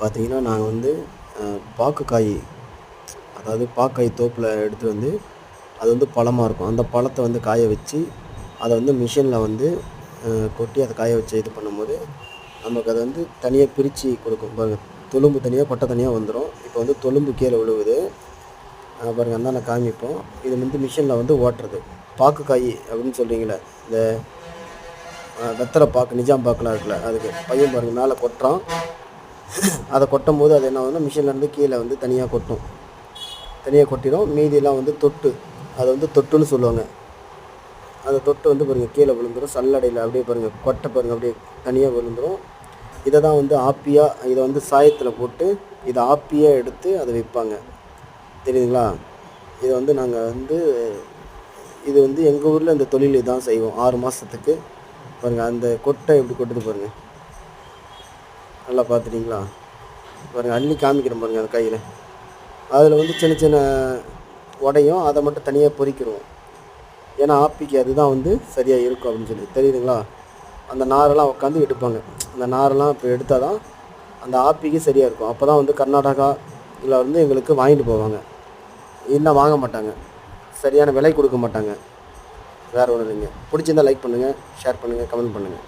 பார்த்தீங்கன்னா நாங்கள் வந்து பாக்குக்காய் அதாவது பாக்காய் தோப்பில் எடுத்து வந்து அது வந்து பழமாக இருக்கும். அந்த பழத்தை வந்து காய வச்சு அதை வந்து மிஷினில் வந்து கொட்டி அதை காய வச்சு இது பண்ணும்போது நமக்கு அதை வந்து தனியாக பிரித்து கொடுக்கும். பாருங்கள் தொலும்பு தனியாக கொட்டை தனியாக வந்துடும் இப்போ வந்து தொலும்பு கீழே விழுவுது பாருங்கள் அந்த நான் காமிப்போம். இது வந்து மிஷினில் வந்து ஓட்டுறது. பாக்குக்காய் அப்படின்னு சொல்கிறீங்களே இந்த வெத்தலை பாக்கு நிஜாம் பாக்குலாம் இருக்குல்ல அதுக்கு பையன் பாருங்கள் மேலே கொட்டுறான். அதை கொட்டும் போது அது என்ன ஆகுதுன்னா மிஷின்லேருந்து கீழே வந்து தனியாக கொட்டும். தனியாக கொட்டிடும். மீதியெல்லாம் வந்து தொட்டு அதை வந்து தொட்டுன்னு சொல்லுவாங்க. அந்த தொட்டு வந்து பாருங்கள் கீழே விழுந்துடும் சல்லடையில் அப்படியே பாருங்கள் கொட்டை பாருங்கள் அப்படியே தனியாக விழுந்துடும் இதை தான் வந்து ஆப்பியாக இதை வந்து சாயத்தில் போட்டு இதை ஆப்பியாக எடுத்து அதை விற்பாங்க. தெரியுதுங்களா? இதை வந்து நாங்கள் வந்து இது வந்து எங்கள் ஊரில் இந்த தொழில் இதான் செய்வோம். ஆறு மாதத்துக்கு பாருங்கள் அந்த கொட்டை எப்படி கொட்டுது பாருங்கள் நல்லா பார்த்துட்டிங்களா? பாருங்கள் அள்ளி காமிக்கிறேன் பாருங்கள் அந்த கையில். அதில் வந்து சின்ன சின்ன உடையும் அதை மட்டும் தனியாக பொறிக்கிறோம். ஏன்னா ஆப்பிக்கு அதுதான் வந்து சரியாக இருக்கும் அப்படின்னு சொல்லி. தெரியுதுங்களா? அந்த நாரெல்லாம் உட்காந்து எடுப்பாங்க. அந்த நாரெல்லாம் இப்போ எடுத்தால் தான் அந்த ஆப்பிக்கு சரியாக இருக்கும். அப்போ தான் வந்து கர்நாடகா இதில் வந்து எங்களுக்கு வாங்கிட்டு போவாங்க. இல்லை வாங்க மாட்டாங்க. சரியான விலை கொடுக்க மாட்டாங்க. வேறு ஒன்றும் இல்லைங்க. பிடிச்சிருந்தா லைக் பண்ணுங்கள் ஷேர் பண்ணுங்கள் கமெண்ட் பண்ணுங்கள்